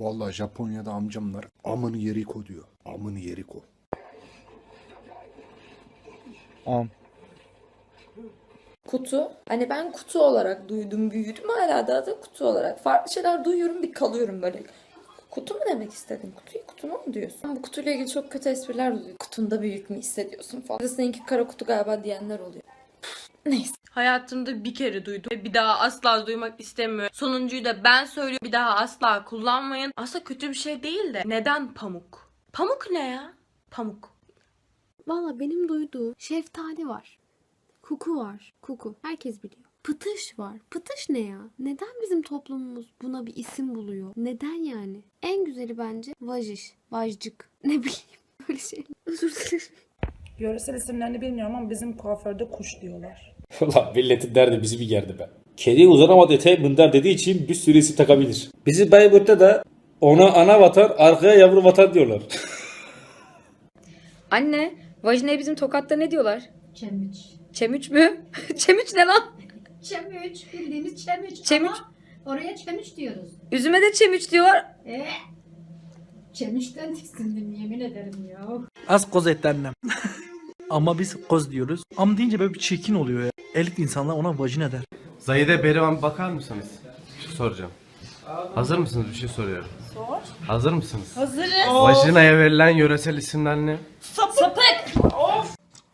Vallahi Japonya'da amcamlar amını yeriko diyor. Amını yeriko. Am. Kutu. Hani ben kutu olarak duydum, büyüdüm. Hala da da kutu olarak. Farklı şeyler duyuyorum, bir kalıyorum böyle. Kutu mu demek istedin? Kutuyu kutuna mı diyorsun? Ben bu kutuyla ilgili çok kötü espriler duyuyorum. Kutunda büyük mü hissediyorsun falan. De Seninki kara kutu galiba diyenler oluyor. Neyse. Hayatımda bir kere duydum ve bir daha asla duymak istemiyorum. Sonuncuyu da ben söylüyorum. Bir daha asla kullanmayın. Aslında kötü bir şey değil de. Neden pamuk? Pamuk ne ya? Pamuk. Valla benim duyduğum şeftali var. Kuku var. Kuku. Herkes biliyor. Pıtış var. Pıtış ne ya? Neden bizim toplumumuz buna bir isim buluyor? Neden yani? En güzeli bence vajiş. Vajcık. Ne bileyim. Böyle şey. Özür dilerim. Yöresel isimlerini bilmiyorum ama bizim kuaförde kuş diyorlar. Ulan milletin derdi bizi bir gerdi be. Kedi uzanamadı eteğe mındar dediği için bir sürü isim takabilir. Bizi Bayburt'ta da ona ana vatan, arkaya yavru vatan diyorlar. Anne, vajinaya bizim Tokat'ta ne diyorlar? Çemüç. Çemüç mü? Çemüç ne lan? Çemüç. Bildiğimiz çemüç. Çemüç. Ama oraya çemüç diyoruz. Üzüme de çemüç diyorlar. Ee, çemüçten tiksindim yemin ederim ya. Az koz etti annem. Ama biz koz diyoruz. Am deyince böyle bir çirkin oluyor ya. Elit insanlar ona vajina der. Zahide Berivan bakar mısınız? Bir şey soracağım. Hazır mısınız? Bir şey soruyorum. Sor. Hazır mısınız? Hazırız. Vajinaya verilen yöresel isimler ne?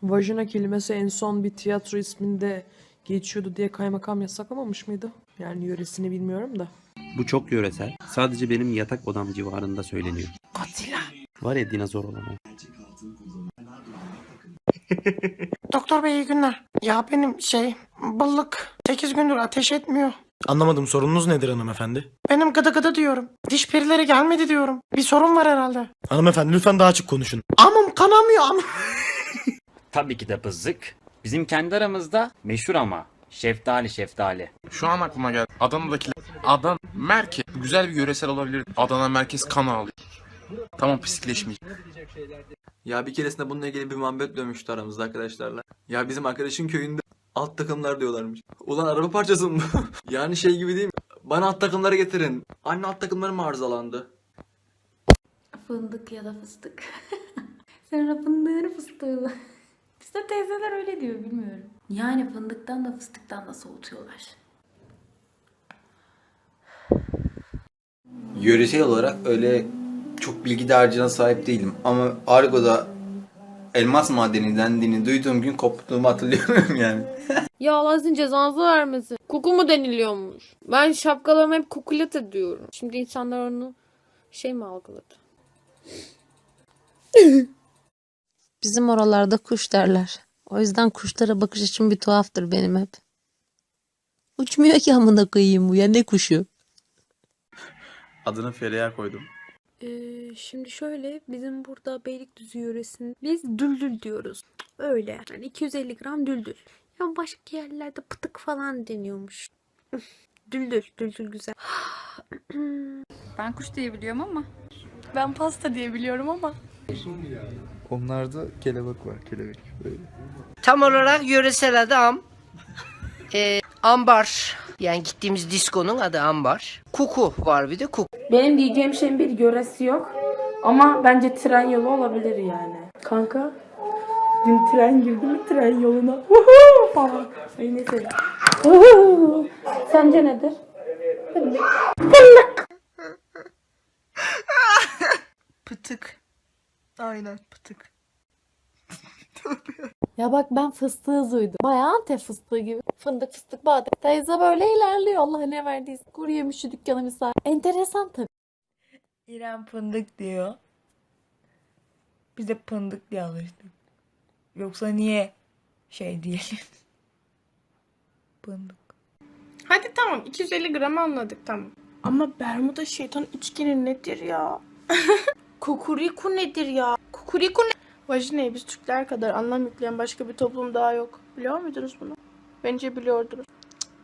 Vajina kelimesi en son bir tiyatro isminde geçiyordu diye kaymakam yasaklamamış mıydı? Yani yöresini bilmiyorum da. Bu çok yöresel. Sadece benim yatak odam civarında söyleniyor. Godzilla. Var ya dinozor olan o. Doktor bey iyi günler. Ya benim şey balık 8 gündür ateş etmiyor. Anlamadım sorununuz nedir hanımefendi? Benim gıdı gıdı diyorum. Diş perileri gelmedi diyorum. Bir sorun var herhalde. Hanımefendi lütfen daha açık konuşun. Amım kanamıyor amım. Tabii ki de bızık. Bizim kendi aramızda meşhur ama. Şeftali şeftali. Şu an aklıma geldi. Adana'daki Adan merkez. Güzel bir yöresel olabilir. Adana merkez kan ağlıyor. Tamam pislikleşmeyecek. Ya bir keresinde bununla ilgili bir muhabbet dönmüştü aramızda arkadaşlarla. Ya bizim arkadaşın köyünde alt takımlar diyorlarmış. Ulan araba parçası mı? bu? yani şey gibi değil mi? Bana alt takımları getirin. Anne alt takımlarım arızalandı. Fındık ya da fıstık. Sonra fındığını fıstığını. Bizde teyzeler öyle diyor bilmiyorum. Yani fındıktan da fıstıktan da soğutuyorlar. Yöresel olarak öyle çok bilgi dağarcığına sahip değilim. Ama Argo'da elmas madeni dendiğini duyduğum gün koptuğumu hatırlıyorum yani. Ya Allah sizin cezanızı vermesin. Kuku mu deniliyormuş? Ben şapkalarımı hep kukulat diyorum. Şimdi insanlar onu şey mi algıladı? Bizim oralarda kuş derler. O yüzden kuşlara bakış açım bir tuhaftır benim hep. Uçmuyor ki amına koyayım bu ya ne kuşu? Adını Feriha koydum. Ee, şimdi şöyle bizim burada Beylikdüzü yöresinde biz düldül diyoruz. Öyle. Yani 250 gram düldül. Ya başka yerlerde pıtık falan deniyormuş. düldül. Düldül güzel. Ben kuş diye biliyorum ama. Ben pasta diye biliyorum ama. Onlarda kelebek var kelebek. Böyle. Tam olarak yöresel adı am. Ee, ambar. Yani gittiğimiz diskonun adı ambar. Kuku var bir de kuku. Benim diyeceğim şeyin bir yöresi yok. Ama bence tren yolu olabilir yani. Kanka dün tren girdi mi tren yoluna? Vuhuu falan. Ay neyse. Vuhuu. Sence nedir? Pıtık. Aynen pıtık. Ya bak ben fıstığı duydum. Bayağı Antep fıstığı gibi. Fındık fıstık badem. Teyze böyle ilerliyor. Allah ne verdiyse. Kuru yemiş şu dükkanı misal. Enteresan tabii. İrem fındık diyor. Biz de pındık diye alıştık. Yoksa niye şey diyelim? Pındık. Hadi tamam 250 gram anladık tamam. Ama Bermuda şeytan içkini nedir ya? Kukuriku nedir ya? Kukuriku ne? Vajinayı biz Türkler kadar anlam yükleyen başka bir toplum daha yok. Biliyor muydunuz bunu? Bence biliyordunuz.